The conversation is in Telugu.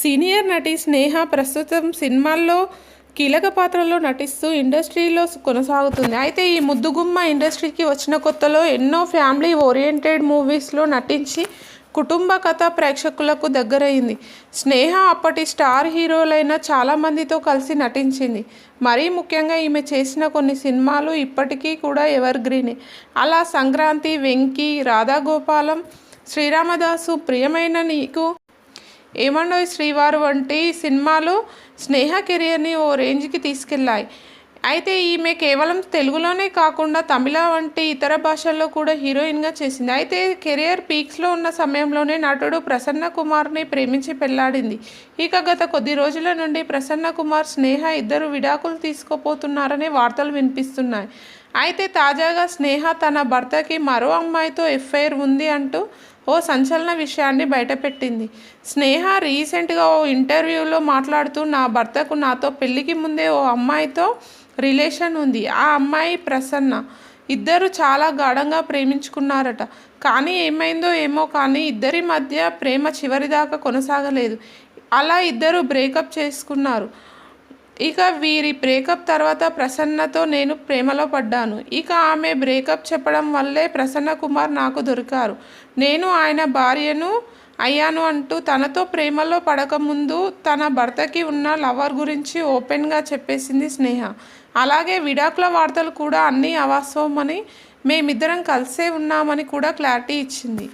సీనియర్ నటి స్నేహ ప్రస్తుతం సినిమాల్లో కీలక పాత్రలో నటిస్తూ ఇండస్ట్రీలో కొనసాగుతుంది. అయితే ఈ ముద్దుగుమ్మ ఇండస్ట్రీకి వచ్చిన కొత్తలో ఎన్నో ఫ్యామిలీ ఓరియంటెడ్ మూవీస్లో నటించి కుటుంబ కథ ప్రేక్షకులకు దగ్గరైంది. స్నేహ అప్పటి స్టార్ హీరోలైన చాలామందితో కలిసి నటించింది. మరీ ముఖ్యంగా ఈమె చేసిన కొన్ని సినిమాలు ఇప్పటికీ కూడా ఎవర్ గ్రీనే అలా సంక్రాంతి వెంకీ రాధాగోపాలం శ్రీరామదాసు ప్రియమైన నీకు ఏమండోయ్ శ్రీవారు వంటి సినిమాలు స్నేహ కెరియర్ని ఓ రేంజ్కి తీసుకెళ్ళాయి అయితే ఈమె కేవలం తెలుగులోనే కాకుండా తమిళ వంటి ఇతర భాషల్లో కూడా హీరోయిన్గా చేసింది. అయితే కెరియర్ పీక్స్లో ఉన్న సమయంలోనే నటుడు ప్రసన్న కుమార్ని ప్రేమించి పెళ్ళాడింది. ఇక గత కొద్ది రోజుల నుండి ప్రసన్న కుమార్ స్నేహ ఇద్దరు విడాకులు తీసుకోపోతున్నారనే వార్తలు వినిపిస్తున్నాయి. అయితే తాజాగా స్నేహ తన భర్తకి మరో అమ్మాయితో ఎఫ్ఐఆర్ ఉంది అంటూ ఓ సంచలన విషయాన్ని బయటపెట్టింది. స్నేహ రీసెంట్గా ఓ ఇంటర్వ్యూలో మాట్లాడుతూ నా భర్తకు నాతో పెళ్ళికి ముందే ఓ అమ్మాయితో రిలేషన్ ఉంది. ఆ అమ్మాయి ప్రసన్న. ఇద్దరు చాలా గాఢంగా ప్రేమించుకున్నారట. కానీ ఏమైందో ఏమో కానీ ఇద్దరి మధ్య ప్రేమ చివరిదాకా కొనసాగలేదు. అలా ఇద్దరు బ్రేకప్ చేసుకున్నారు. ఇక వీరి బ్రేకప్ తర్వాత ప్రసన్నతో నేను ప్రేమలో పడ్డాను. ఇక ఆమె బ్రేకప్ చెప్పడం వల్లే ప్రసన్న కుమార్ నాకు దొరికారు. నేను ఆయన భార్యను అయ్యాను అంటూ తనతో ప్రేమలో పడకముందు తన భర్తకి ఉన్న లవర్ గురించి ఓపెన్గా చెప్పేసింది స్నేహ. అలాగే విడాకుల వార్తలు కూడా అన్నీ అవాస్తవమని మేమిద్దరం కలిసే ఉన్నామని కూడా క్లారిటీ ఇచ్చింది.